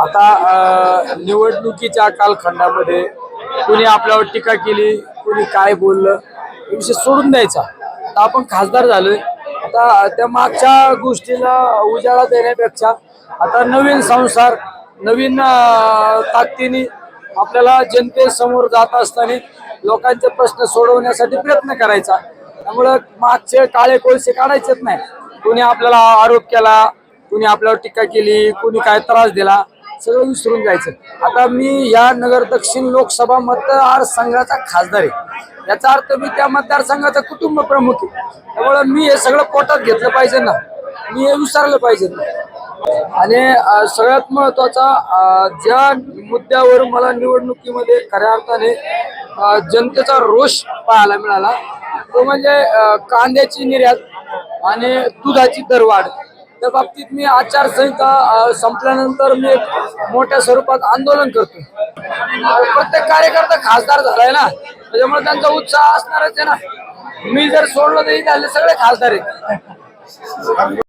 आता निवडणुकीच्या कालखंडामध्ये कुणी आपल्यावर टीका केली कुणी काय बोललं हे विषय सोडून द्यायचा. आता आपण खासदार झालोय. आता त्या मागच्या गोष्टीला उजाळा देण्यापेक्षा आता नवीन संसार नवीन ताकदीने आपल्याला जनतेसमोर जात असताना लोकांचे प्रश्न सोडवण्यासाठी प्रयत्न करायचा. त्यामुळं मागचे काळे कोळसे काढायचेच नाही. कुणी आपल्याला आरोप केला कुणी आपल्यावर टीका केली कुणी काय त्रास दिला सगळं विसरून जायचं. आता मी या नगर दक्षिण लोकसभा मतदारसंघाचा खासदार आहे. याचा अर्थ मी त्या मतदारसंघाचा कुटुंब प्रमुख आहे. त्यामुळे मी हे सगळं पोटात घेतलं पाहिजे ना. मी हे विसरलं पाहिजे आणि सगळ्यात महत्त्वाचा ज्या मुद्द्यावर मला निवडणुकीमध्ये खऱ्या अर्थाने जनतेचा रोष पाहायला मिळाला तो म्हणजे कांद्याची निर्यात आणि दुधाची दरवाढ. त्या बाबतीत मी आचारसंहिता संपल्यानंतर मी एक मोठ्या स्वरूपात आंदोलन करतो प्रत्येक कार्यकर्ता खासदार झालाय ना त्याच्यामुळे त्यांचा उत्साह असणारच आहे ना. मी जर सोडलं तरी झाले सगळे खासदार आहेत.